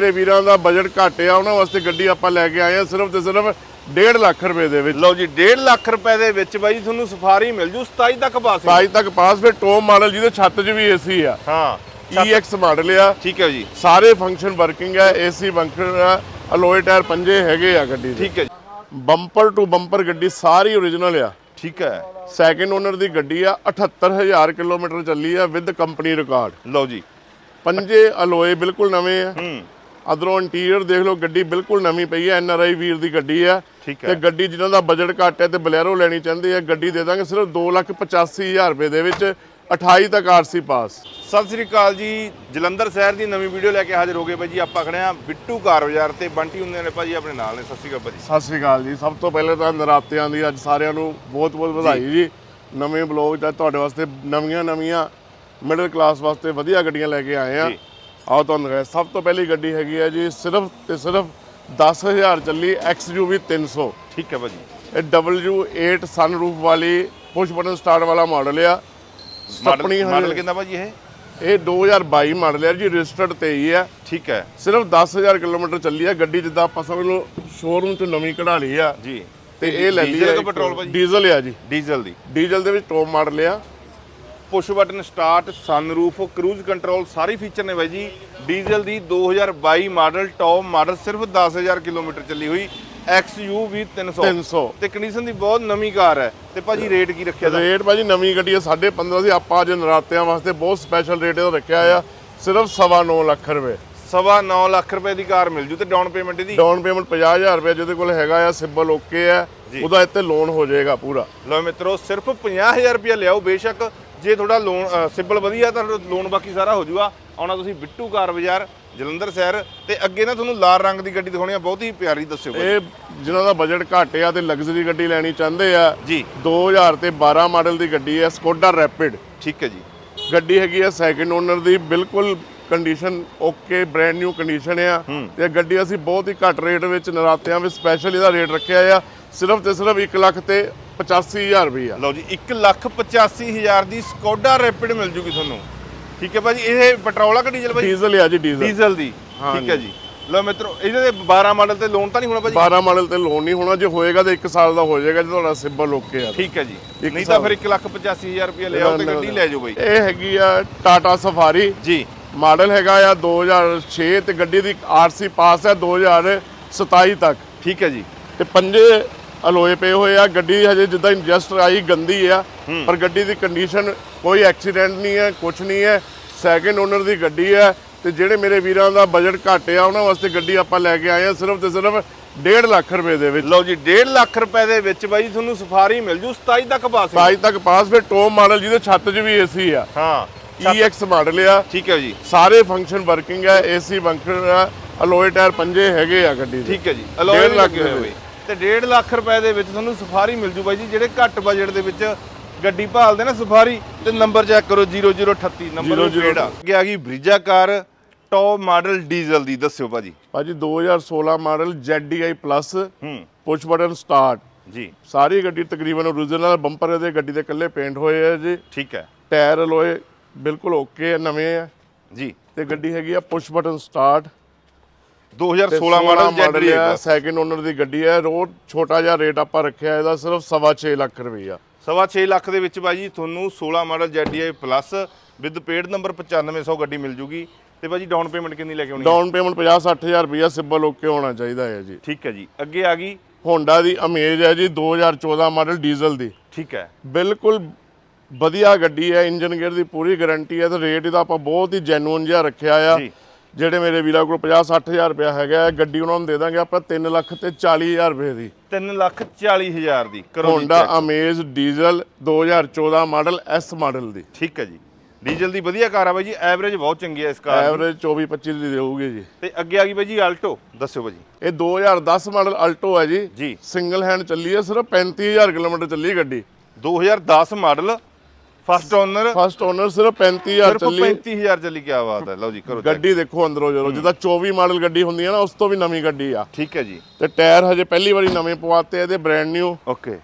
ਮੇਰੇ ਵੀਰਾਂ ਦਾ ਬਜਟ ਘੱਟ ਆ ਉਹਨਾਂ ਵਾਸਤੇ ਗੱਡੀ ਆਪਾਂ ਲੈ ਕੇ ਆਏ ਆ ਸਿਰਫ ਤੇ ਸਿਰਫ 1.5 ਲੱਖ ਰੁਪਏ ਦੇ ਵਿੱਚ। ਲਓ ਜੀ 1.5 ਲੱਖ ਰੁਪਏ ਦੇ ਵਿੱਚ ਬਾਈ ਤੁਹਾਨੂੰ ਸਫਾਰੀ ਮਿਲ ਜੂ 27 ਤੱਕ ਪਾਸ ਸਾਈਜ਼ ਤੱਕ ਪਾਸ ਫਿਰ ਟੋਪ ਮਾਡਲ ਜਿਹਦੇ ਛੱਤ 'ਚ ਵੀ ਏਸੀ ਆ। ਹਾਂ EX ਮਾਡਲ ਆ। ਠੀਕ ਹੈ ਜੀ। ਸਾਰੇ ਫੰਕਸ਼ਨ ਵਰਕਿੰਗ ਆ ਏਸੀ ਫੰਕਸ਼ਨ ਆ ਅਲੋਏ ਟਾਇਰ ਪੰਜੇ ਹੈਗੇ ਆ ਗੱਡੀ ਦੇ। ਠੀਕ ਹੈ ਜੀ। ਬੰਪਰ ਟੂ ਬੰਪਰ ਗੱਡੀ ਸਾਰੀ ਓਰੀਜਨਲ ਆ। ਠੀਕ ਹੈ। ਸੈਕਿੰਡ ਓਨਰ ਦੀ ਗੱਡੀ ਆ 78000 ਕਿਲੋਮੀਟਰ ਚੱਲੀ ਆ ਵਿਦ ਕੰਪਨੀ ਰਿਕਾਰਡ ਲਓ ਜੀ। ਪੰਜੇ ਅਲੋਏ ਬਿਲਕੁਲ ਨਵੇਂ ਆ। ਹੂੰ। ਅਦਰੋਂ ਇੰਟੀਰੀਅਰ ਦੇਖ ਲਓ ਗੱਡੀ ਬਿਲਕੁਲ ਨਵੀਂ ਪਈ ਹੈ ਐਨ ਆਰ ਆਈ ਵੀਰ ਦੀ ਗੱਡੀ ਠੀਕ ਤੇ ਹੈ। ਗੱਡੀ ਜਿਨ੍ਹਾਂ ਦਾ ਬਜਟ ਘੱਟ ਹੈ ਤੇ ਬਲੈਰੋ ਲੈਣੀ ਚਾਹੁੰਦੇ ਆ ਗੱਡੀ ਦੇ ਦਾਂਗੇ ਸਿਰਫ 285000 ਰੁਪਏ ਦੇ ਵਿੱਚ 28 ਤੱਕ ਆਰਸੀ ਪਾਸ ਸਤਿ ਸ੍ਰੀ ਅਕਾਲ ਜੀ। ਜਲੰਧਰ ਸ਼ਹਿਰ ਦੀ ਨਵੀਂ ਵੀਡੀਓ ਲੈ ਕੇ ਹਾਜ਼ਰ ਹੋ ਗਏ ਬਾਈ ਜੀ। ਆਪਾਂ ਖੜੇ ਆ ਬਿੱਟੂ ਕਾਰ ਬਾਜ਼ਾਰ ਤੇ ਬੰਟੀ ਹੁੰਦੇ ਨੇ ਭਾਜੀ ਆਪਣੇ ਨਾਲ ਨੇ। ਸਤਿ ਸ੍ਰੀ ਅਕਾਲ ਭਾਜੀ ਸਤਿ ਸ੍ਰੀ ਅਕਾਲ ਜੀ। ਸਭ ਤੋਂ ਪਹਿਲੇ ਤਾਂ ਨਰਾਤਿਆਂ ਦੀ ਅੱਜ ਸਾਰਿਆਂ ਨੂੰ ਬਹੁਤ ਬਹੁਤ ਵਧਾਈ ਜੀ। ਨਵੇਂ ਬਲੌਗ ਦਾ ਤੁਹਾਡੇ ਵਾਸਤੇ ਨਵੀਆਂ ਨਵੀਆਂ ਮਿਡਲ ਕਲਾਸ ਵਾਸਤੇ ਵਧੀਆ ਗੱਡੀਆਂ ਲੈ ਕੇ ਆਏ ਆ। ਆਓ ਤੁਹਾਨੂੰ ਦਿਖਾਇਆ। ਸਭ ਤੋਂ ਪਹਿਲੀ ਗੱਡੀ ਹੈਗੀ ਹੈ ਜੀ ਸਿਰਫ ਤੇ ਸਿਰਫ 10000 ਚੱਲੀ XUV 300 ਠੀਕ ਹੈ ਭਾਜੀ। ਇਹ W8 ਸਨਰੂਫ ਵਾਲੀ ਪੁਸ਼ ਬਟਨ ਸਟਾਰਟ ਵਾਲਾ ਮਾਡਲ ਆ। ਸਟੱਪਣੀ ਮਾਡਲ ਕਿੰਨਾ ਭਾਜੀ ਇਹ? ਇਹ 2022 ਮਾਡਲ ਹੈ ਜੀ ਰਜਿਸਟਰਡ ਤੇ ਹੀ ਹੈ ਠੀਕ ਹੈ। ਸਿਰਫ 10000 ਕਿਲੋਮੀਟਰ ਚੱਲੀ ਹੈ ਗੱਡੀ ਜਿੱਦਾਂ ਆਪਾਂ ਸਮਝ ਲਓ ਸ਼ੋਰੂਮ ਚ ਨਵੀਂ ਕਢਾ ਲਈ ਆ। ਜੀ। ਤੇ ਇਹ ਲੈ ਲਈ ਹੈ ਡੀਜ਼ਲ ਆ ਜੀ। ਡੀਜ਼ਲ ਦੀ। ਡੀਜ਼ਲ ਦੇ ਵਿੱਚ ਟੌਪ ਮਾਡਲ ਆ। Push button start sunroof cruise control ਸਾਰੇ ਫੀਚਰ ਨੇ ਬਾਈ ਜੀ। ਡੀਜ਼ਲ ਦੀ 2022 ਮਾਡਲ ਟੌਪ ਮਾਡਲ ਸਿਰਫ 10000 ਕਿਲੋਮੀਟਰ ਚੱਲੀ ਹੋਈ XUV 300 300 ਤੇ ਕੰਡੀਸ਼ਨ ਦੀ ਬਹੁਤ ਨਵੀਂ ਕਾਰ ਹੈ। ਤੇ ਭਾਜੀ ਰੇਟ ਕੀ ਰੱਖਿਆ ਦਾ ਰੇਟ ਭਾਜੀ ਨਵੀਂ ਗੱਡੀ ਆ 15.5 ਸੀ ਆਪਾਂ ਅੱਜ ਨਰਾਤਿਆਂ ਵਾਸਤੇ ਬਹੁਤ ਸਪੈਸ਼ਲ ਰੇਟ ਇਹਦਾ ਰੱਖਿਆ ਆ। ਸਿਰਫ ਸਵਾ ਨੌ ਲੱਖ ਰੁਪਏ। ਸਵਾ 9 ਲੱਖ ਰੁਪਏ ਦੀ ਕਾਰ ਮਿਲ ਜੂ ਤੇ ਡਾਊਨ ਪੇਮੈਂਟ ਇਹਦੀ? ਡਾਊਨ ਪੇਮੈਂਟ 50000 ਰੁਪਏ ਜਿਹਦੇ ਕੋਲ ਹੈਗਾ ਆ ਸਿਬਲ ਓਕੇ ਆ। ਉਹਦਾ ਇੱਥੇ ਲੋਨ ਹੋ ਜਾਏਗਾ ਪੂਰਾ। ਲਓ ਮਿੱਤਰੋ ਸਿਰਫ 50000 ਰੁਪਏ ਲਿਆਓ ਬੇਸ਼ੱਕ ਜੇ ਤੁਹਾਡਾ ਲੋਨ ਸਿੰਬਲ ਵਧੀਆ ਤਾਂ ਲੋਨ ਬਾਕੀ ਸਾਰਾ ਹੋ ਜਾਊਗਾ ਆਉਣਾ ਤੁਸੀਂ ਬਿੱਟੂ ਕਾਰ ਬਾਜ਼ਾਰ ਜਲੰਧਰ ਸ਼ਹਿਰ ਤੇ ਅੱਗੇ ਨਾ ਤੁਹਾਨੂੰ ਲਾਲ ਰੰਗ ਦੀ ਗੱਡੀ ਦਿਖਾਉਣੀ ਆ ਬਹੁਤ ਹੀ ਪਿਆਰੀ ਦੱਸਿਓ। ਇਹ ਜਿਨ੍ਹਾਂ ਦਾ ਬਜਟ ਘੱਟ ਆ ਤੇ ਲਗਜ਼ਰੀ ਗੱਡੀ ਲੈਣੀ ਚਾਹੁੰਦੇ ਆ ਜੀ। 2000 ਤੇ 12 ਮਾਡਲ ਦੀ ਗੱਡੀ ਹੈ ਸਕੋਡਾ ਰੈਪਿਡ ਠੀਕ ਹੈ ਜੀ। ਗੱਡੀ ਹੈਗੀ ਹੈ ਸੈਕਿੰਡ ਓਨਰ ਦੀ ਬਿਲਕੁਲ condition okay brand new condition ਆ। ਤੇ ਗੱਡੀ ਅਸੀਂ ਬਹੁਤ ਹੀ ਘੱਟ ਰੇਟ ਵਿੱਚ ਨਰਾਤਿਆਂ ਵਿੱਚ ਸਪੈਸ਼ਲ ਇਹਦਾ ਰੇਟ ਰੱਖਿਆ ਆ। ਸਿਰਫ ਤੇ ਸਿਰਫ 1 ਲੱਖ ਤੇ 85000 ਰੁਪਈਆ। ਲਓ ਜੀ 185000 ਦੀ ਸਕੋਡਾ ਰੈਪਿਡ ਮਿਲ ਜੂਗੀ ਤੁਹਾਨੂੰ। ਠੀਕ ਹੈ ਭਾਜੀ ਇਹ ਪੈਟਰੋਲ ਆ ਕਿ ਡੀਜ਼ਲ ਭਾਜੀ? ਡੀਜ਼ਲ ਆ ਜੀ ਡੀਜ਼ਲ। ਡੀਜ਼ਲ ਦੀ। ਠੀਕ ਹੈ ਜੀ। ਲਓ ਮਿੱਤਰੋ ਇਹਦੇ ਤੇ 12 ਮਾਡਲ ਤੇ ਲੋਨ ਤਾਂ ਨਹੀਂ ਹੋਣਾ ਭਾਜੀ? 12 ਮਾਡਲ ਤੇ ਲੋਨ ਨਹੀਂ ਹੋਣਾ। ਜੇ ਹੋਏਗਾ ਤਾਂ 1 ਸਾਲ ਦਾ ਹੋ ਜਾਏਗਾ ਜੇ ਤੁਹਾਡਾ ਸਿਬਲ ਓਕੇ ਆ ਠੀਕ ਹੈ ਜੀ। ਨਹੀਂ ਤਾਂ ਫਿਰ 185000 ਰੁਪਏ ਲਿਆਓ ਤੇ ਗੱਡੀ ਲੈ ਜਾਓ ਬਾਈ ਇਹ ਹੈਗੀ ਆ ਟਾਟਾ ਸਫਾਰੀ ਜੀ। ਮਾਡਲ ਹੈਗਾ ਆ 2006 ਤੇ ਗੱਡੀ ਦੀ ਆਰਸੀ ਪਾਸ ਹੈ 2027 ਤੱਕ। ਠੀਕ ਹੈ ਜੀ। ਤੇ ਪੰਜੇ ਅਲੋਏ ਪਏ ਹੋਏ ਆ ਗੱਡੀ ਹਜੇ ਜਿੱਦਾਂ ਜਸਟ ਆਈ ਗੰਦੀ ਆ ਪਰ ਗੱਡੀ ਦੀ ਕੰਡੀਸ਼ਨ ਕੋਈ ਐਕਸੀਡੈਂਟ ਨਹੀਂ ਹੈ ਕੁਝ ਨਹੀਂ ਹੈ। ਸੈਕਿੰਡ ਓਨਰ ਦੀ ਗੱਡੀ ਹੈ ਤੇ ਜਿਹੜੇ ਮੇਰੇ ਵੀਰਾਂ ਦਾ ਬਜਟ ਘੱਟ ਆ ਉਹਨਾਂ ਵਾਸਤੇ ਗੱਡੀ ਆਪਾਂ ਲੈ ਕੇ ਆਏ ਆ ਸਿਰਫ ਤੇ ਸਿਰਫ 1.5 ਲੱਖ ਰੁਪਏ ਦੇ ਵਿੱਚ। ਲਓ ਜੀ 1.5 ਲੱਖ ਰੁਪਏ ਦੇ ਵਿੱਚ ਬਾਈ ਤੁਹਾਨੂੰ ਸਫਾਰੀ ਮਿਲ ਜੂ 27 ਤੱਕ ਪਾਸ ਸਾਈਜ਼ ਤੱਕ ਪਾਸ ਫਿਰ ਟੋਪ ਮਾਡਲ ਜਿਹਦੇ ਛੱਤ 'ਚ ਵੀ ਏਸੀ ਆ। ਹਾਂ EX ਮਾਡਲ ਆ। ਠੀਕ ਹੈ ਜੀ। ਸਾਰੇ ਫੰਕਸ਼ਨ ਵਰਕਿੰਗ ਆ ਏਸੀ ਫੰਕਸ਼ਨ ਆ ਅਲੋਏ ਟਾਇਰ ਪੰਜੇ ਹੈਗੇ ਆ ਗੱਡੀ ਦੇ। ਠੀਕ ਹੈ ਜੀ ਅਲੋਏ ਲੱਗੇ ਹੋਏ ਤੇ 1.5 ਲੱਖ ਰੁਪਏ ਦੇ ਵਿੱਚ ਤੁਹਾਨੂੰ ਸਫਾਰੀ ਮਿਲ ਜੂ ਬਾਈ ਜੀ ਜਿਹੜੇ ਘੱਟ ਬਜਟ ਦੇ ਵਿੱਚ ਗੱਡੀ ਭਾਲਦੇ ਨਾ ਸਫਾਰੀ ਤੇ ਨੰਬਰ ਚੈੱਕ ਕਰੋ 0038 ਨੰਬਰ 0038 ਕਿਹੜਾ ਅੱਗੇ ਆ ਗਈ Brezza car top model diesel ਦੀ ਦੱਸਿਓ ਭਾਜੀ। ਭਾਜੀ 2016 ਮਾਡਲ ZDI ਪਲੱਸ ਹੂੰ। ਪੁਸ਼ ਬਟਨ ਸਟਾਰਟ ਜੀ। ਸਾਰੀ ਗੱਡੀ ਤਕਰੀਬਨ ਓਰੀਜਨਲ ਬੰਪਰ ਇਹਦੇ ਗੱਡੀ ਦੇ ਇਕੱਲੇ ਪੇਂਟ ਹੋਏ ਆ ਜੀ। ਠੀਕ ਹੈ। ਟਾਇਰ ਅਲੋਏ ਬਿਲਕੁਲ ਓਕੇ ਆ ਨਵੇਂ ਆ ਜੀ। ਤੇ ਗੱਡੀ ਹੈਗੀ ਆ ਪੁਸ਼ ਬਟਨ ਸਟਾਰਟ 2016 ਮਾਡਲ ਆ ਦਾ। ਸੈਕਿੰਡ ਓਨਰ ਦੀ ਗੱਡੀ ਹੈ ਰੋਡ ਛੋਟਾ ਜਿਹਾ ਰੇਟ ਆਪਾਂ ਰੱਖਿਆ ਇਹਦਾ ਸਿਰਫ 6.5 ਲੱਖ ਰੁਪਈਆ ਸਵਾ 6 ਲੱਖ ਦੇ ਵਿੱਚ ਭਾਜੀ ਤੁਹਾਨੂੰ 16 model ZDI plus with paid number 9500 ਗੱਡੀ ਮਿਲ ਜੂਗੀ। ਤੇ ਭਾਜੀ ਡਾਊਨ ਪੇਮੈਂਟ ਕਿੰਨੀ ਲੈ ਕੇ ਆਉਣੀ ਹੈ ਡਾਊਨ ਪੇਮੈਂਟ 50-60000 ਰੁਪਈਆ ਸਿਬਲ ਓਕੇ ਹੋਣਾ ਚਾਹੀਦਾ ਹੈ ਜੀ। ਠੀਕ ਹੈ ਜੀ। ਅੱਗੇ ਆ ਗਈ। ਹੋਂਡਾ ਦੀ ਅਮੇਜ ਹੈ ਜੀ 2014 ਮਾਡਲ ਡੀਜ਼ਲ ਦੀ। ਠੀਕ ਹੈ। ਬਿਲਕੁਲ ਵਧੀਆ ਗੱਡੀ ਹੈ ਇੰਜਨ ਗੇਅਰ ਦੀ ਪੂਰੀ ਗਾਰੰਟੀ ਹੈ ਤੇ ਰੇਟ ਇਹਦਾ ਆਪਾਂ ਬਹੁਤ ਹੀ ਜੈਨੂਇਨ ਜਿਹਾ ਰੱਖਿਆ ਆ। ਜੀ। ਜਿਹੜੇ ਮੇਰੇ ਵੀਰਾਂ ਕੋਲ 50 60000 ਰੁਪਇਆ ਹੈਗਾ ਹੈ, ਗੱਡੀ ਉਹਨਾਂ ਨੂੰ ਦੇ ਦਾਂਗੇ ਆਪਾਂ 3 ਲੱਖ ਤੇ 40000 ਰੁਪਏ ਦੀ। 3 ਲੱਖ 40 ਹਜ਼ਾਰ ਦੀ ਕਰੋ ਜੀ Honda check। Amaze diesel 2014 model S model ਦੀ। ਠੀਕ ਹੈ ਜੀ। ਡੀਜ਼ਲ ਦੀ ਵਧੀਆ ਕਾਰ ਆ ਬਾਈ ਜੀ ਐਵਰੇਜ ਬਹੁਤ ਚੰਗੀ ਹੈ ਇਸ ਕਾਰ ਦੀ। ਐਵਰੇਜ 24 25 ਦੀ ਦੇਊਗੀ ਜੀ। ਤੇ ਅੱਗੇ ਆ ਗਈ ਬਾਈ ਜੀ ਆਲਟੋ ਦੱਸਿਓ ਬਾਈ ਜੀ। ਇਹ 2010 ਮਾਡਲ ਅਲਟੋ ਹੈ ਜੀ। ਜੀ। ਸਿੰਗਲ ਹੈਂਡ ਚੱਲੀ ਹੈ ਸਿਰਫ 35000 ਕਿਲੋਮੀਟਰ ਚੱਲੀ ਗੱਡੀ। 2010 model first owner first owner ਸਿਰਫ 35000 ਸਿਰਫ ਚੱਲੀ। 35000 ਚੱਲੀ ਕੀ ਬਾਤ ਹੈ। ਲਓ ਜੀ ਕਰੋ। ਗੱਡੀ ਦੇਖੋ ਅੰਦਰੋਂ ਜਦੋਂ ਜਿੱਦਾਂ 24 ਮਾਡਲ ਗੱਡੀ ਹੁੰਦੀ ਹੈ ਨਾ ਉਸ ਤੋਂ ਵੀ ਨਵੀਂ ਗੱਡੀ ਆ। ਠੀਕ ਹੈ ਜੀ। ਤੇ ਟਾਇਰ ਹਜੇ ਪਹਿਲੀ ਵਾਰੀ ਨਵੇਂ ਪਵਾਤੇ ਇਹਦੇ ਬ੍ਰਾਂਡ ਨਿਊ ਓਕੇ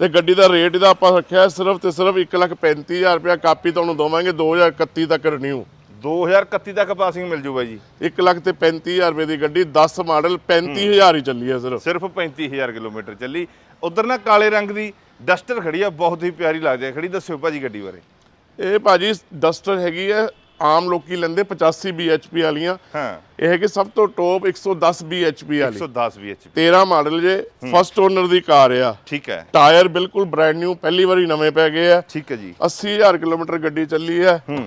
ਤੇ ਗੱਡੀ ਦਾ ਰੇਟ ਇਹਦਾ ਆਪਾਂ ਰੱਖਿਆ ਸਿਰਫ ਤੇ ਸਿਰਫ 135000 ਰੁਪਇਆ ਕਾਪੀ ਤੁਹਾਨੂੰ ਦਵਾਂਗੇ 2031 ਤੱਕ ਰਿਨਿਊ 2031 ਤੱਕ ਪਾਸਿੰਗ ਮਿਲ ਜੂ ਬਾਈ ਜੀ। 1 ਲੱਖ ਤੇ 35000 ਰੁਪਏ ਦੀ ਗੱਡੀ 10 ਮਾਡਲ 35000 ਹੀ ਚੱਲੀ ਹੈ ਸਿਰਫ। ਸਿਰਫ 35000 ਕਿਲੋਮੀਟਰ ਚੱਲੀ। ਉਧਰ ਨਾ ਕਾਲੇ ਰੰਗ ਦੀ ਡਸਟਰ ਖੜੀ ਆ ਬਹੁਤ ਹੀ ਪਿਆਰੀ ਲੱਗਦੀ ਹੈ ਖੜੀ ਦੱਸਿਓ ਭਾਜੀ ਗੱਡੀ ਬਾਰੇ। ਇਹ ਭਾਜੀ ਡਸਟਰ ਹੈਗੀ ਹੈ ਆਮ ਲੋਕੀ ਲੈਂਦੇ 85 bhp ਵਾਲੀਆਂ। ਹਾਂ। ਇਹ ਹੈਗੀ ਸਭ ਤੋਂ ਟੌਪ 110 bhp ਵਾਲੀ। 110 bhp 13 ਮਾਡਲ ਜੇ ਫਸਟ ਓਨਰ ਦੀ ਕਾਰ ਆ। ਠੀਕ ਹੈ। ਟਾਇਰ ਬਿਲਕੁਲ ਬ੍ਰੈਂਡ ਨਿਊ ਪਹਿਲੀ ਵਾਰੀ ਨਵੇਂ ਪੈ ਗਏ ਆ। ਠੀਕ ਹੈ ਜੀ। 80000 ਕਿਲੋਮੀਟਰ ਗੱਡੀ ਚੱਲੀ ਹੈ ਹੂੰ।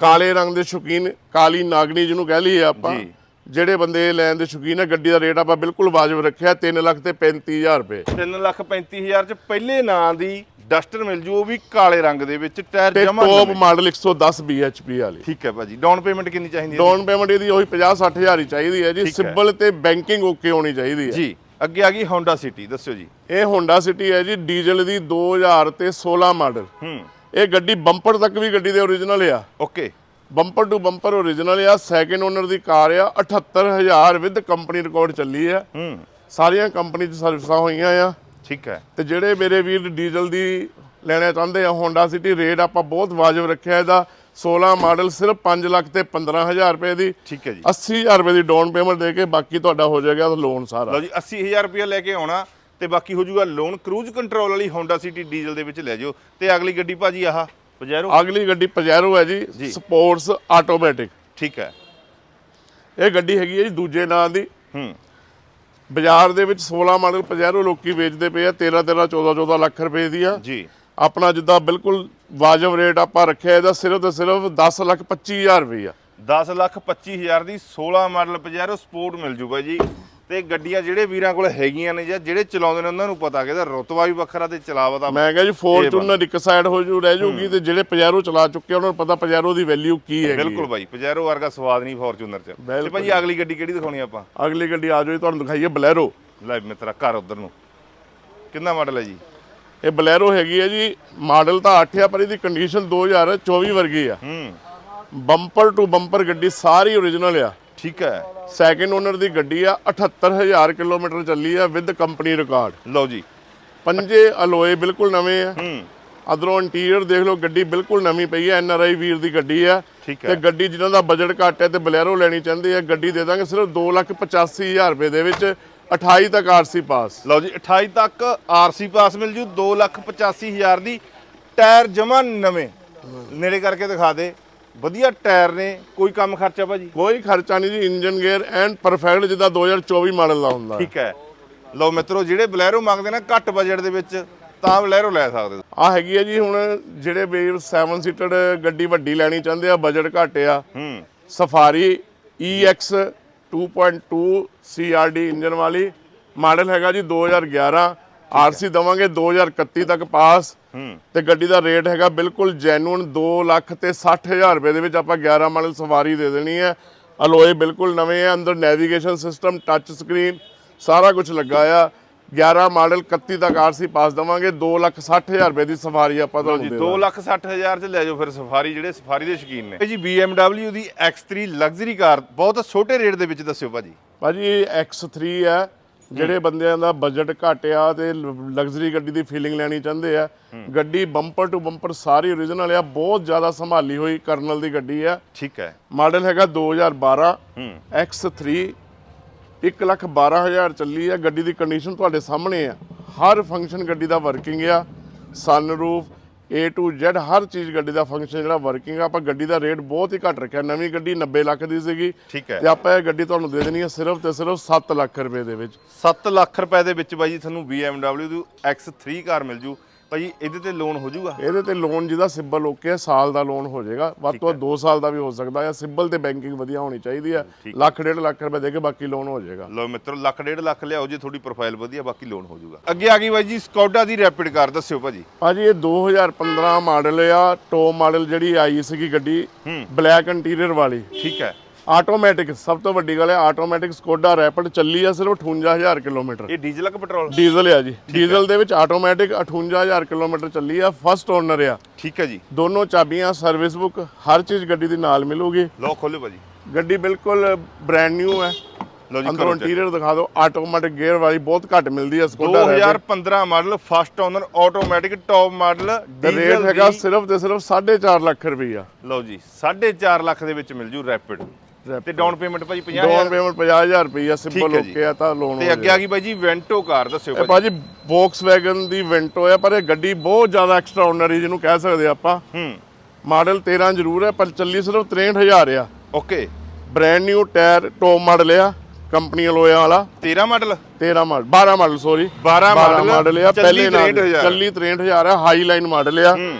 ਕਾਲੇ ਰੰਗ ਦੇ ਸ਼ੌਕੀਨ ਕਾਲੀ ਨਾਗਣੀ ਜਿਹਨੂੰ ਕਹਿ ਲਈਏ ਆਪਾਂ। ਜੀ। ਜਿਹੜੇ ਬੰਦੇ ਲੈਣ ਦੇ ਸ਼ੌਕੀਨ ਹੈ ਗੱਡੀ ਦਾ ਰੇਟ ਆਪਾਂ ਬਿਲਕੁਲ ਵਾਜਬ ਰੱਖਿਆ 3 ਲੱਖ ਤੇ 35000 ਰੁਪਏ। 335000 ਚ ਪਹਿਲੇ ਨਾਂ ਦੀ ਡਸਟਰ ਮਿਲ ਜੂ ਉਹ ਵੀ ਕਾਲੇ ਰੰਗ ਦੇ ਵਿੱਚ ਟਾਇਰ ਤੇ ਜਮਾ ਟੌਪ ਮਾਡਲ 110 bhp ਵਾਲੀ। ਠੀਕ ਹੈ ਭਾਜੀ ਡਾਊਨ ਪੇਮੈਂਟ ਕਿੰਨੀ ਚਾਹੀਦੀ ਹੈ ਡਾਊਨ ਪੇਮੈਂਟ ਇਹਦੀ ਉਹੀ 50 60000 ਹੀ ਚਾਹੀਦੀ ਹੈ ਜੀ। ਸਿਬਲ ਤੇ ਬੈਂਕਿੰਗ ਓਕੇ ਹੋਣੀ ਚਾਹੀਦੀ ਹੈ। ਜੀ ਅੱਗੇ ਆ ਗਈ Honda City ਦੱਸਿਓ ਜੀ। ਇਹ ਹੋਂਡਾ ਸਿਟੀ ਹੈ ਜੀ ਡੀਜ਼ਲ ਦੀ 2000 ਤੇ 16 ਮਾਡਲ। ਹੂੰ। ਇਹ ਗੱਡੀ ਬੰਪਰ ਤੱਕ ਵੀ ਗੱਡੀ ਦੇ ਓਰੀਜਨਲ ਆ। Okay bumper to bumper original ਆ ਸੈਕਿੰਡ ਓਨਰ ਦੀ ਕਾਰ ਆ 78000 ਵਿਦ ਕੰਪਨੀ ਰਿਕਾਰਡ ਚੱਲੀ ਆ। ਹੂੰ। ਸਾਰੀਆਂ ਕੰਪਨੀ ਚ ਸਰਵਿਸਾਂ ਹੋਈਆਂ ਆ। ਠੀਕ ਹੈ। ਤੇ ਜਿਹੜੇ ਮੇਰੇ ਵੀਰ ਡੀਜ਼ਲ ਦੀ ਲੈਣਾ ਚਾਹੁੰਦੇ ਆ ਹੋਂਡਾ ਸਿਟੀ ਰੇਟ ਆਪਾਂ ਬਹੁਤ ਵਾਜਬ ਰੱਖਿਆ ਇਹਦਾ। 16 ਮਾਡਲ ਸਿਰਫ 5 ਲੱਖ ਤੇ 15000 ਰੁਪਏ ਦੀ। ਠੀਕ ਹੈ ਜੀ। 80000 ਰੁਪਏ ਦੀ ਡਾਊਨ ਪੇਮੈਂਟ ਦੇ ਕੇ ਬਾਕੀ ਤੁਹਾਡਾ ਹੋ ਜਾਏਗਾ ਲੋਨ ਸਾਰਾ। ਲਓ ਜੀ 80000 ਰੁਪਏ ਲੈ ਕੇ ਆਉਣਾ ਤੇ ਬਾਕੀ ਹੋ ਜਾਊਗਾ ਲੋਨ ਕਰੂਜ਼ ਕੰਟਰੋਲ ਵਾਲੀ Honda City ਡੀਜ਼ਲ ਦੇ ਵਿੱਚ ਲੈ ਜਾਓ। ਤੇ ਅਗਲੀ ਗੱਡੀ ਭਾਜੀ ਆਹ ਪਜੈਰੋ ਅਗਲੀ ਗੱਡੀ ਪਜੈਰੋ ਹੈ ਜੀ ਸਪੋਰਟਸ ਆਟੋਮੈਟਿਕ ਠੀਕ ਹੈ। ਇਹ ਗੱਡੀ ਹੈਗੀ ਹੈ ਜੀ ਦੂਜੇ ਨਾਂ ਦੀ। ਹੂੰ। ਬਾਜ਼ਾਰ ਦੇ ਵਿੱਚ 16 ਮਾਡਲ ਪਜੈਰੋ ਲੋਕੀ ਵੇਚਦੇ ਪਏ ਆ 13 13 14 14 ਲੱਖ ਰੁਪਏ ਦੀ ਆ। ਜੀ। ਆਪਣਾ ਜਿੱਦਾਂ ਬਿਲਕੁਲ ਵਾਜਬ ਰੇਟ ਆਪਾਂ ਰੱਖਿਆ ਇਹਦਾ ਸਿਰਫ ਤੇ ਸਿਰਫ 10 ਲੱਖ 25000 ਰੁਪਏ ਆ। 10 ਲੱਖ 25000 ਦੀ 16 ਮਾਡਲ ਪਜੈਰੋ ਸਪੋਰਟ ਮਿਲ ਜੂਗਾ ਜੀ। ਤੇ ਗੱਡੀਆਂ ਜਿਹੜੇ ਵੀਰਾਂ ਕੋਲ ਹੈਗੀਆਂ ਨੇ ਜਾਂ ਜਿਹੜੇ ਚਲਾਉਂਦੇ ਨੇ ਉਹਨਾਂ ਨੂੰ ਪਤਾ ਕਿ ਇਹਦਾ ਰੁਤਬਾ ਵੀ ਵੱਖਰਾ ਤੇ ਚਲਾਵਾ ਦਾ ਮੈਂ ਕਿਹਾ ਜੀ ਫੋਰਚੂਨਰ ਇੱਕ ਸਾਈਡ ਹੋ ਜੂ ਰਹਿ ਜੂਗੀ ਤੇ ਜਿਹੜੇ ਪਜੈਰੋ ਚਲਾ ਚੁੱਕੇ ਉਹਨਾਂ ਨੂੰ ਪਤਾ ਪਜੈਰੋ ਦੀ ਵੈਲਿਊ ਕੀ ਹੈਗੀ ਬਿਲਕੁਲ ਬਾਈ ਪਜੈਰੋ ਵਰਗਾ ਸਵਾਦ ਨਹੀਂ ਫੋਰਚੂਨਰ ਚ। ਤੇ। ਭਾਜੀ ਅਗਲੀ ਗੱਡੀ ਕਿਹੜੀ ਦਿਖਾਉਣੀ ਆਪਾਂ? ਅਗਲੀ ਗੱਡੀ ਆ ਜਾਓ ਜੀ ਤੁਹਾਨੂੰ ਦਿਖਾਈਏ ਬਲੈਰੋ ਲੈ ਮਿੱਤਰਾ ਘਰ ਉਧਰ ਨੂੰ। ਕਿੰਨਾ ਮਾਡਲ ਹੈ ਜੀ? ਇਹ ਬਲੈਰੋ ਹੈਗੀ ਹੈ ਜੀ ਮਾਡਲ ਤਾਂ 8 ਆ ਪਰ ਇਹਦੀ ਕੰਡੀਸ਼ਨ 2024 ਵਰਗੀ ਆ। ਹੂੰ। ਬੰਪਰ ਟੂ ਬੰਪਰ ਗੱਡੀ ਸਾਰੀ ਓਰੀਜਨਲ ਆ। ਠੀਕ ਹੈ। ਸੈਕਿੰਡ ਓਨਰ ਦੀ ਗੱਡੀ ਆ 78000 ਕਿਲੋਮੀਟਰ ਚੱਲੀ ਆ ਵਿਦ ਕੰਪਨੀ ਰਿਕਾਰਡ ਲਓ ਜੀ। ਪੰਜੇ ਅਲੋਏ ਬਿਲਕੁਲ ਨਵੇਂ ਆ। ਹੂੰ। ਅਦਰੋਂ ਇੰਟੀਰੀਅਰ ਦੇਖ ਲਓ ਗੱਡੀ ਬਿਲਕੁਲ ਨਵੀਂ ਪਈ ਹੈ ਐਨ ਆਰ ਆਈ ਵੀਰ ਦੀ ਗੱਡੀ ਆ। ਠੀਕ ਤੇ ਹੈ। ਗੱਡੀ ਜਿਨ੍ਹਾਂ ਦਾ ਬਜਟ ਘੱਟ ਹੈ ਤੇ ਬਲੈਰੋ ਲੈਣੀ ਚਾਹੁੰਦੇ ਆ ਗੱਡੀ ਦੇ ਦਾਂਗੇ ਸਿਰਫ 285000 ਰੁਪਏ ਦੇ ਵਿੱਚ 28 ਤੱਕ ਆਰਸੀ ਪਾਸ ਲਓ ਜੀ 28 ਤੱਕ ਆਰਸੀ ਪਾਸ ਮਿਲ ਜੂ 285000 ਦੀ। ਟਾਇਰ ਜਮਾ ਨਵੇਂ। ਨੇੜੇ ਕਰਕੇ ਦਿਖਾ ਦੇ। ਵਧੀਆ ਟਾਇਰ ਨੇ ਕੋਈ ਕੰਮ ਖਰਚਾ ਭਾਜੀ? ਕੋਈ ਖਰਚਾ ਨਹੀਂ ਜੀ ਇੰਜਨ ਗੇਅਰ ਐਂਡ ਪਰਫੈਕਟ ਜਿੱਦਾਂ 2024 ਮਾਡਲ ਦਾ ਹੁੰਦਾ। ਠੀਕ ਹੈ। ਲਓ ਮਿੱਤਰੋ ਜਿਹੜੇ ਬਲੈਰੋ ਮੰਗਦੇ ਨਾ ਘੱਟ ਬਜਟ ਦੇ ਵਿੱਚ ਤਾਂ ਬਲੈਰੋ ਲੈ ਸਕਦੇ ਆ ਹੈਗੀ ਹੈ ਜੀ ਹੁਣ ਜਿਹੜੇ ਵੀਰ 7 ਸੀਟਡ ਗੱਡੀ ਵੱਡੀ ਲੈਣੀ ਚਾਹੁੰਦੇ ਆ ਬਜਟ ਘੱਟ ਆ। ਹੂੰ। ਸਫਾਰੀ EX 2.2 CRD ਇੰਜਨ ਵਾਲੀ। ਮਾਡਲ ਹੈਗਾ ਜੀ 2011 ਆਰਸੀ ਦਵਾਂਗੇ 2031 ਤੱਕ ਪਾਸ। ਤੇ ਗੱਡੀ ਦਾ ਰੇਟ ਹੈਗਾ ਬਿਲਕੁਲ ਜੈਨੂਨ 2 ਲੱਖ ਤੇ 60000 ਰੁਪਏ ਦੇ ਵਿੱਚ ਆਪਾਂ 11 ਮਾਡਲ ਸਵਾਰੀ ਦੇ ਦੇਣੀ ਹੈ। ਅਲੋਏ ਬਿਲਕੁਲ ਨਵੇਂ ਆ ਅੰਦਰ ਨੈਵੀਗੇਸ਼ਨ ਸਿਸਟਮ ਟੱਚ ਸਕਰੀਨ ਸਾਰਾ ਕੁਝ ਲੱਗਾ ਆ। 11 ਮਾਡਲ 31 ਤੱਕ ਆਰਸੀ ਪਾਸ ਦਵਾਂਗੇ 2 ਲੱਖ 60000 ਰੁਪਏ ਦੀ ਸਵਾਰੀ ਆਪਾਂ ਤੁਹਾਨੂੰ ਜੀ ਦੇ 2 ਲੱਖ 60 ਹਜ਼ਾਰ ਚ ਲੈ ਜਾਓ ਫਿਰ ਸਫਾਰੀ ਜਿਹੜੇ ਸਫਾਰੀ ਦੇ ਸ਼ੌਕੀਨ ਨੇ। ਜੀ BMW ਦੀ X3 ਲਗਜ਼ਰੀ ਕਾਰ ਬਹੁਤ ਛੋਟੇ ਰੇਟ ਦੇ ਵਿੱਚ ਦੱਸਿਓ ਭਾਜੀ। ਭਾਜੀ ਇਹ X3 ਹੈ ਜਿਹੜੇ ਬੰਦਿਆਂ ਦਾ ਬਜਟ ਘੱਟ ਆ ਤੇ ਲਗਜ਼ਰੀ ਗੱਡੀ ਦੀ ਫੀਲਿੰਗ ਲੈਣੀ ਚਾਹੁੰਦੇ ਆ ਗੱਡੀ ਬੰਪਰ ਟੂ ਬੰਪਰ ਸਾਰੀ ਓਰੀਜਨਲ ਆ ਬਹੁਤ ਜ਼ਿਆਦਾ ਸੰਭਾਲੀ ਹੋਈ ਕਰਨਲ ਦੀ ਗੱਡੀ ਆ। ਠੀਕ ਹੈ। ਮਾਡਲ ਹੈਗਾ 2012 ਹੂੰ। X3 ਇੱਕ ਲੱਖ 12000 ਚੱਲੀ ਆ ਗੱਡੀ ਦੀ ਕੰਡੀਸ਼ਨ ਤੁਹਾਡੇ ਸਾਹਮਣੇ ਆ। ਹਰ ਫੰਕਸ਼ਨ ਗੱਡੀ ਦਾ ਵਰਕਿੰਗ ਆ ਸਨਰੂਫ A to Z ਹਰ ਚੀਜ਼ ਗੱਡੀ ਦਾ ਫੰਕਸ਼ਨ ਜਿਹੜਾ ਵਰਕਿੰਗ ਆ ਆਪਾਂ ਗੱਡੀ ਦਾ ਰੇਟ ਬਹੁਤ ਹੀ ਘੱਟ ਰੱਖਿਆ। ਨਵੀਂ ਗੱਡੀ 90 ਲੱਖ ਦੀ ਸੀਗੀ। ਠੀਕ ਹੈ। ਤੇ ਆਪਾਂ ਇਹ ਗੱਡੀ ਤੁਹਾਨੂੰ ਦੇ ਦੇਣੀ ਹੈ ਸਿਰਫ ਤੇ ਸਿਰਫ 7 ਲੱਖ ਰੁਪਏ ਦੇ ਵਿੱਚ। 7 ਲੱਖ ਰੁਪਏ ਦੇ ਵਿੱਚ ਬਾਈ ਜੀ ਤੁਹਾਨੂੰ BMW ਦੀ X3 ਕਾਰ ਮਿਲ ਜੂ। ਭਾਜੀ ਇਹਦੇ ਤੇ ਲੋਨ ਹੋ ਜਾਊਗਾ? ਇਹਦੇ ਤੇ ਲੋਨ ਜਿਹਦਾ ਸਿਬਲ ਓਕੇ ਹੈ ਸਾਲ ਦਾ ਲੋਨ ਹੋ ਜਾਏਗਾ। ਵੱਧ ਤੋਂ ਵੱਧ 2 ਸਾਲ ਦਾ ਵੀ ਹੋ ਸਕਦਾ ਹੈ। ਸਿਬਲ ਤੇ ਬੈਂਕਿੰਗ ਵਧੀਆ ਹੋਣੀ ਚਾਹੀਦੀ ਹੈ। ਲੱਖ ਡੇਢ ਲੱਖ ਰੁਪਏ ਦੇ ਕੇ ਬਾਕੀ ਲੋਨ ਹੋ ਜਾਏਗਾ। ਲਓ ਮਿੱਤਰੋ ਲੱਖ ਡੇਢ ਲੱਖ ਲਿਆਓ ਜੇ ਤੁਹਾਡੀ ਪ੍ਰੋਫਾਈਲ ਵਧੀਆ ਬਾਕੀ ਲੋਨ ਹੋ ਜਾਊਗਾ। ਅੱਗੇ ਆ ਗਈ ਬਾਈ ਜੀ ਸਕੌਡਾ ਦੀ ਰੈਪਿਡ ਕਾਰ ਦੱਸਿਓ ਭਾਜੀ। ਭਾਜੀ ਇਹ 2015 ਮਾਡਲ ਆ ਟੋਪ ਮਾਡਲ ਜਿਹੜੀ ਆਈ ਸੀਗੀ ਗੱਡੀ ਬਲੈਕ ਇੰਟੀਰੀਅਰ ਵਾਲੀ। ਠੀਕ ਹੈ। ਆਟੋਮੈਟਿਕ ਸਭ ਤੋਂ ਵੱਡੀ ਗੱਲ ਹੈ ਆਟੋਮੈਟਿਕ ਸਕੋਡਾ ਰੈਪਿਡ ਚੱਲੀ ਆ ਸਿਰਫ 58000 ਕਿਲੋਮੀਟਰ। ਇਹ ਡੀਜ਼ਲ ਕਿ ਪੈਟਰੋਲ? ਡੀਜ਼ਲ ਆ ਜੀ। ਡੀਜ਼ਲ ਦੇ ਵਿੱਚ ਆਟੋਮੈਟਿਕ 58000 ਕਿਲੋਮੀਟਰ ਚੱਲੀ ਆ ਫਸਟ ਓਨਰ ਆ। ਠੀਕ ਹੈ ਜੀ। ਦੋਨੋਂ ਚਾਬੀਆਂ ਸਰਵਿਸ ਬੁੱਕ ਹਰ ਚੀਜ਼ ਗੱਡੀ ਦੀ ਨਾਲ ਮਿਲੂਗੀ। ਲਓ ਖੋਲਿਓ ਭਾਜੀ। ਗੱਡੀ ਬਿਲਕੁਲ ਬ੍ਰੈਂਡ ਨਿਊ ਹੈ। ਲਓ ਜੀ, ਅੰਦਰੋਂ। ਇੰਟੀਰੀਅਰ ਦਿਖਾ ਦਿਓ ਆਟੋਮੈਟਿਕ ਗੇਅਰ ਵਾਲੀ ਬਹੁਤ ਘੱਟ ਮਿਲਦੀ ਹੈ Skoda 2015 model first owner automatic top model rate diesel ਹੈਗਾ ਸਿਰਫ ਤੇ ਸਿਰਫ 4.5 ਲੱਖ ਰੁਪਈਆ। ਲਓ ਜੀ 4.5 ਲੱਖ ਦੇ ਵਿੱਚ ਮਿਲ ਜੂ ਰੈਪਿਡ। ਤੇ ਡਾਊਨ ਪੇਮੈਂਟ ਭਾਜੀ 50000 ਡਾਊਨ ਪੇਮੈਂਟ 50000 ਰੁਪਈਆ ਸਿੰਪਲ ਹੈ। ਓਕੇ ਆ ਤਾਂ ਲੋਨ ਤੇ ਅੱਗੇ ਆ ਗਈ ਬਾਈ ਜੀ ਵੈਂਟੋ ਕਾਰ ਦੱਸਿਓ ਭਾਜੀ। ਭਾਜੀ ਵੋਕਸਵੈਗਨ ਦੀ ਵੈਂਟੋ ਹੈ ਪਰ ਇਹ ਗੱਡੀ ਬਹੁਤ ਜ਼ਿਆਦਾ ਐਕਸਟਰਾ ਆਰਡੀਨਰੀ ਜਿਹਨੂੰ ਕਹਿ ਸਕਦੇ ਆਪਾਂ। ਹੂੰ। ਮਾਡਲ 13 ਜ਼ਰੂਰ ਹੈ ਪਰ ਚੱਲੀ ਸਿਰਫ 63000 ਆ। Okay. Brand new tyre top model ਆ ਕੰਪਨੀ ਅਲੋਇਆ ਵਾਲਾ। 13 model 13 model 12 model sorry 12 model model ਆ ਪਹਿਲੇ ਨਾਲ। 63,000 ਚੱਲੀ 63000 ਆ ਹਾਈ ਲਾਈਨ ਮਾਡਲ ਆ। ਹੂੰ।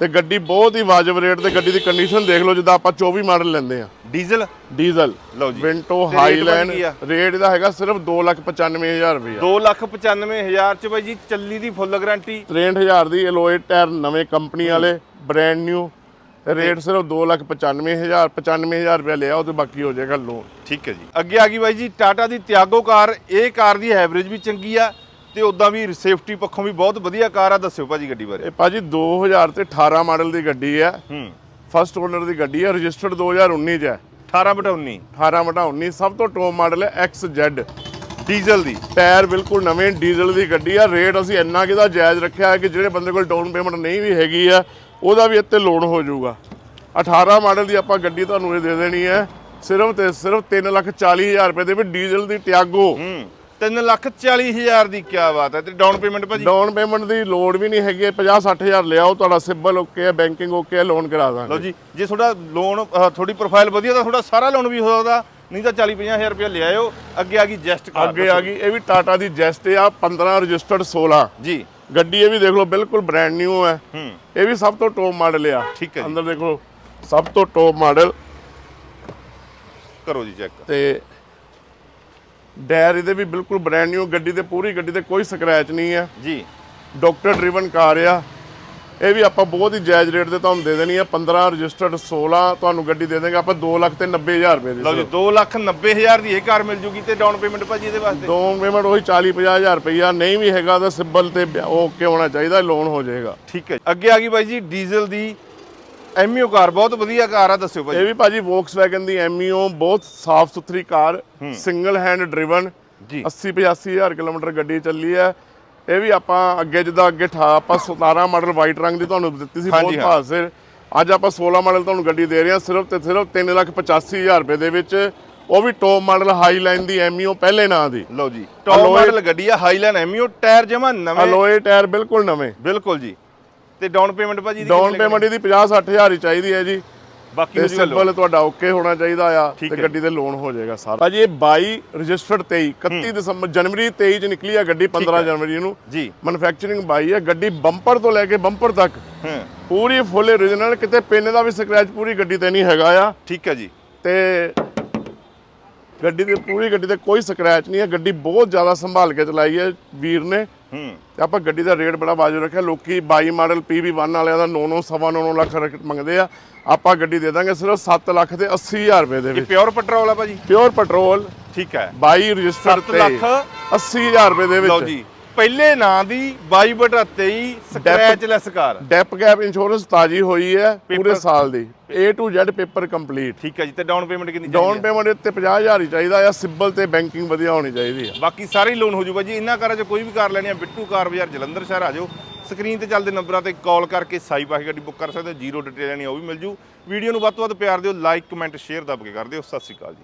ਤੇ ਗੱਡੀ ਬਹੁਤ ਹੀ ਵਾਜਬ ਰੇਟ ਤੇ ਗੱਡੀ ਦੀ ਕੰਡੀਸ਼ਨ ਦੇਖ ਲਓ ਜਿੱਦਾਂ ਆਪਾਂ 24 ਮਾਡਲ ਲੈਂਦੇ ਆ ਡੀਜ਼ਲ? ਡੀਜ਼ਲ। ਲਓ ਜੀ। ਵਿੰਟੋ ਤੇ ਹਾਈ rate ਲਾਈਨ ਭਾਜੀ ਕੀ ਆ? ਰੇਟ ਦਾ ਹੈਗਾ ਸਿਰਫ 295000 ਰੁਪਏ 295000 ਚ ਬਾਈ ਜੀ ਚੱਲੀ ਦੀ ਫੁੱਲ ਗਾਰੰਟੀ। 63000 ਦੀ ਐਲੋਏ ਟਾਇਰ ਨਵੇਂ ਕੰਪਨੀ ਵਾਲੇ ਬ੍ਰਾਂਡ ਨਿਊ ਰੇਟ ਸਿਰਫ 295000 95000 ਰੁਪਏ ਲਿਆ ਉਹ ਤੇ ਬਾਕੀ ਹੋ ਜਾਏਗਾ ਲੋਨ ਠੀਕ ਹੈ ਜੀ। ਅੱਗੇ ਆ ਗਈ ਬਾਈ ਜੀ ਟਾਟਾ ਦੀ ਤਿਆਗੋ ਕਾਰ। ਇਹ ਕਾਰ ਦੀ ਐਵਰੇਜ ਵੀ ਚੰਗੀ ਆ। ਤੇ ਉਦਾਂ ਵੀ ਸੇਫਟੀ ਪੱਖੋਂ ਵੀ ਬਹੁਤ ਵਧੀਆ ਕਾਰ ਆ ਦੱਸਿਓ ਭਾਜੀ ਗੱਡੀ ਬਾਰੇ। ਇਹ ਭਾਜੀ 2000 ਤੇ 18 ਮਾਡਲ ਦੀ ਗੱਡੀ ਹੈ ਹੂੰ। ਫਸਟ ਓਨਰ ਦੀ ਗੱਡੀ ਹੈ ਰਜਿਸਟਰਡ 2019 ਚ ਹੈ 18 ਬਟਾ 19 18 ਬਟਾ 19 ਸਭ ਤੋਂ ਟੌਪ ਮਾਡਲ ਹੈ XZ ਡੀਜ਼ਲ ਦੀ ਟਾਇਰ ਬਿਲਕੁਲ ਨਵੇਂ ਡੀਜ਼ਲ ਦੀ ਗੱਡੀ ਆ। ਰੇਟ ਅਸੀਂ ਇੰਨਾ ਕਿਦਾ ਜਾਇਜ਼ ਰੱਖਿਆ ਹੈ ਕਿ ਜਿਹੜੇ ਬੰਦੇ ਕੋਲ ਡਾਊਨ ਪੇਮੈਂਟ ਨਹੀਂ ਵੀ ਹੈਗੀ ਆ ਉਹਦਾ ਵੀ ਇੱਥੇ ਲੋਨ ਹੋ ਜਾਊਗਾ। 18 ਮਾਡਲ ਦੀ ਆਪਾਂ ਗੱਡੀ ਤੁਹਾਨੂੰ ਇਹ ਦੇ ਦੇਣੀ ਹੈ ਸਿਰਫ ਤੇ ਸਿਰਫ 340000 ਰੁਪਏ ਦੇ ਵਿੱਚ ਡੀਜ਼ਲ ਦੀ ਟਿਆਗੋ ਹੂੰ। 3 ਲੱਖ 40 ਹਜ਼ਾਰ ਦੀ ਕੀ ਬਾਤ ਹੈ ਤੇ ਡਾਊਨ ਪੇਮੈਂਟ ਭਾਜੀ? ਡਾਊਨ ਪੇਮੈਂਟ ਦੀ ਲੋੜ ਵੀ ਨਹੀਂ ਹੈਗੀ 50 60000 ਲਿਆਓ ਤੁਹਾਡਾ ਸਿਬਲ ਓਕੇ ਹੈ ਬੈਂਕਿੰਗ ਓਕੇ ਹੈ ਲੋਨ ਕਰਾ ਲਓ ਦਾਂਗੇ ਜੀ ਜੇ ਤੁਹਾਡਾ ਲੋਨ ਥੋੜੀ ਪ੍ਰੋਫਾਈਲ ਵਧੀਆ ਤਾਂ ਤੁਹਾਡਾ ਸਾਰਾ ਲੋਨ ਵੀ ਹੋ ਸਕਦਾ ਨਹੀਂ ਤਾਂ 40 50000 ਰੁਪਏ ਲਿਆਇਓ ਅੱਗੇ ਆ ਗਈ ਜੈਸਟ ਕਾਰ ਅੱਗੇ ਆ ਗਈ ਇਹ ਵੀ ਟਾਟਾ ਦੀ ਜੈਸਟ ਆ 15 ਰਜਿਸਟਰਡ 16 ਜੀ। ਗੱਡੀ ਇਹ ਵੀ ਦੇਖ ਲਓ ਬਿਲਕੁਲ ਬ੍ਰਾਂਡ ਨਿਊ ਹੈ। ਇਹ ਵੀ ਸਭ ਤੋਂ ਟੌਪ ਮਾਡਲ ਆ। ਠੀਕ ਹੈ। ਅੰਦਰ ਦੇਖੋ ਸਭ ਤੋਂ ਟੌਪ ਮਾਡਲ ਕਰੋ ਜੀ ਚੈੱਕ ਤੇ ਡਾਇਰ ਇਹਦੇ ਵੀ ਬਿਲਕੁਲ ਬ੍ਰਾਂਡ ਨਿਊ ਗੱਡੀ ਤੇ ਪੂਰੀ ਗੱਡੀ ਤੇ ਕੋਈ ਸਕ੍ਰੈਚ ਨਹੀਂ ਹੈ। ਜੀ। ਡਾਕਟਰ ਡਰਿਵਨ ਕਾਰ ਆ। ਇਹ ਵੀ ਆਪਾਂ ਬਹੁਤ ਹੀ ਜਾਇਜ਼ ਰੇਟ ਤੇ ਤੁਹਾਨੂੰ ਦੇ ਦੇਣੀ ਆ। 15 ਰਜਿਸਟਰਡ 16 ਤੁਹਾਨੂੰ ਗੱਡੀ ਦੇ ਦੇਵਾਂਗੇ ਆਪਾਂ 2 ਲੱਖ ਤੇ 90000 ਰੁਪਏ ਦੀ ਲਓ ਜੀ 2 ਲੱਖ 90 ਹਜ਼ਾਰ ਦੀ ਇਹ ਕਾਰ ਮਿਲ ਜੂਗੀ ਤੇ ਡਾਊਨ ਪੇਮੈਂਟ ਭਾਜੀ ਇਹਦੇ ਵਾਸਤੇ? ਦੋ ਪੇਮੈਂਟ ਉਹੀ 40 50000 ਰੁਪਈਆ। ਨਹੀਂ ਵੀ ਹੈਗਾ ਤਾਂ ਸਿਬਲ ਤੇ ਓਕੇ ਹੋਣਾ ਚਾਹੀਦਾ ਲੋਨ ਹੋ ਜਾਏਗਾ। ਠੀਕ ਹੈ ਅੱਗੇ ਆ ਗਈ ਬਾਈ ਜੀ ਡੀਜ਼ਲ ਦੀ ਐਮਯੂ ਕਾਰ ਬਹੁਤ ਵਧੀਆ ਕਾਰ ਆ ਦੱਸਿਓ ਭਾਜੀ। ਇਹ ਵੀ ਭਾਜੀ ਵੋਕਸਵੈਗਨ ਦੀ ਐਮਈਓ ਬਹੁਤ ਸਾਫ਼ ਸੁਥਰੀ ਕਾਰ ਸਿੰਗਲ ਹੈਂਡ ਡਰਿਵਨ ਜੀ। 80 85000 ਕਿਲੋਮੀਟਰ ਗੱਡੀ ਚੱਲੀ ਹੈ। ਇਹ ਵੀ ਆਪਾਂ ਅੱਗੇ ਜਿੱਦਾਂ ਅੱਗੇ ਆਪਾਂ 17 ਮਾਡਲ ਵਾਈਟ ਰੰਗ ਦੀ ਤੁਹਾਨੂੰ ਦਿੱਤੀ ਸੀ ਬਹੁਤ ਸਿਰ। ਅੱਜ ਆਪਾਂ 16 ਮਾਡਲ ਤੁਹਾਨੂੰ ਗੱਡੀ ਦੇ ਰਹੇ ਹਾਂ ਸਿਰਫ ਤੇ ਸਿਰਫ 385000 ਰੁਪਏ ਦੇ ਵਿੱਚ। ਉਹ ਵੀ ਟੌਪ ਮਾਡਲ ਹਾਈ ਲਾਈਨ ਦੀ ਐਮਈਓ ਪਹਿਲੇ ਨਾਂ ਦੀ। ਲਓ ਜੀ। ਟੌਪ ਮਾਡਲ ਗੱਡੀ ਆ ਹਾਈਲਾਈਨ ਐਮਯੂ ਟਾਇਰ ਜਮਾ ਨਵੇਂ। ਅਲੋਏ ਟਾਇਰ ਬਿਲਕੁਲ ਨਵੇਂ। ਬਿਲਕੁਲ ਜੀ। ਤੇ ਡਾਊਨ ਪੇਮੈਂਟ ਭਾਜੀ ਦੀ ਡਾਊਨ ਪੇਮੈਂਟ ਇਹਦੀ 50 60000 ਹੀ ਚਾਹੀਦੀ ਹੈ ਜੀ। ਬਾਕੀ ਹੋ। ਸਿੰਪਲ ਤੁਹਾਡਾ ਓਕੇ ਹੋਣਾ ਚਾਹੀਦਾ ਆ ਤੇ। ਗੱਡੀ ਤੇ ਲੋਨ ਹੋ ਜਾਏਗਾ ਸਾਰਾ। ਭਾਜੀ ਇਹ 22 ਰਜਿਸਟਰਡ 23 31 ਦਸੰਬਰ ਜਨਵਰੀ 23 ਚ ਨਿਕਲੀ ਆ ਗੱਡੀ 15 ਹੈ। ਜਨਵਰੀ ਨੂੰ ਜੀ। ਮੈਨੂਫੈਕਚਰਿੰਗ 22 ਹੈ ਗੱਡੀ ਬੰਪਰ ਤੋਂ ਲੈ ਕੇ ਬੰਪਰ ਤੱਕ। ਪੂਰੀ ਫੁੱਲ origignal ਕਿਤੇ ਪਿੰਨ ਦਾ ਵੀ ਸਕ੍ਰੈਚ ਪੂਰੀ ਗੱਡੀ ਤੇ ਨਹੀਂ ਹੈਗਾ ਆ। ਠੀਕ ਹੈ ਜੀ। ਤੇ ਗੱਡੀ ਦੇ ਪੂਰੀ ਗੱਡੀ ਤੇ ਕੋਈ ਸਕ੍ਰੈਚ ਨਹੀਂ ਹੈ ਗੱਡੀ ਬਹੁਤ ਜ਼ਿਆਦਾ ਸੰਭਾਲ ਕੇ ਚਲਾਈ ਹੈ ਵੀਰ ਨੇ। ਹੂੰ ਆਪਾਂ ਗੱਡੀ ਦਾ ਰੇਟ ਬੜਾ ਵਾਜਬ ਰੱਖਿਆ। ਲੋਕੀ 22 ਮਾਡਲ PV1 ਵਾਲਿਆਂ ਦਾ 9-9 ਸਵਾ 9 ਲੱਖ ਮੰਗਦੇ ਆ। ਆਪਾਂ ਗੱਡੀ ਦੇ ਦਾਂਗੇ ਸਿਰਫ 7 ਲੱਖ ਤੇ 80000 ਰੁਪਏ ਦੇ ਇਹ ਵਿੱਚ। ਪਿਓਰ ਪੈਟਰੋਲ ਆ ਭਾਜੀ। ਪਿਓਰ ਪੈਟਰੋਲ ਠੀਕ ਹੈ। 22 ਰਜਿਸਟਰਡ ਸੱਤ ਤੇ ਲੱਖ 80000 ਰੁਪਏ ਦੇ ਲਓ ਵਿੱਚ ਜੀ ਪਹਿਲੇ ਨਾਂ ਦੀ 22 ਬਟਾ 23 ਸਕ੍ਰੈਚਲੈਸ ਕਾਰ। ਡੈਪ ਗੈਪ ਇੰਸ਼ੋਰੈਂਸ ਤਾਜੀ ਹੋਈ ਹੈ ਪੂਰੇ ਸਾਲ ਦੀ। A to Z paper complete ਠੀਕ ਹੈ ਜੀ ਤੇ ਡਾਊਨ ਪੇਮੈਂਟ ਕਿੰਨੀ ਡਾਊਨ ਚਾਹੀਦੀ ਹੈ? ਪੇਮੈਂਟ ਤੇ 50000 ਹੀ ਚਾਹੀਦਾ ਆ ਸਿਬਲ ਤੇ ਬੈਂਕਿੰਗ ਵਧੀਆ ਹੋਣੀ ਚਾਹੀਦੀ ਆ। ਬਾਕੀ ਸਾਰੇ ਲੋਨ ਹੋ ਜੂਗਾ ਜੀ ਇਹਨਾਂ ਕਾਰਾਂ 'ਚ ਕੋਈ ਵੀ ਕਾਰ ਲੈਣੀ ਆ ਬਿੱਟੂ ਕਾਰ ਬਾਜ਼ਾਰ ਜਲੰਧਰ ਸ਼ਹਿਰ ਆ ਜਾਓ। ਸਕਰੀਨ ਤੇ ਚੱਲਦੇ ਨੰਬਰਾਂ ਤੇ ਕਾਲ ਕਰਕੇ ਸਾਈ ਪਾ ਕੇ ਗੱਡੀ ਬੁੱਕ ਕਰ ਸਕਦੇ ਹੋ ਜੀਰੋ ਡਿਟੇਲ ਲੈਣੀ ਉਹ ਵੀ ਮਿਲ ਜੂ। ਵੀਡੀਓ ਨੂੰ ਵੱਧ ਤੋਂ ਵੱਧ ਪਿਆਰ ਦਿਓ ਲਾਈਕ ਕਮੈਂਟ ਸ਼ੇਅਰ ਦੱਬ ਕੇ ਕਰ ਦਿਓ। ਸਤਿ ਸ਼੍ਰੀ ਅਕਾਲ ਜੀ।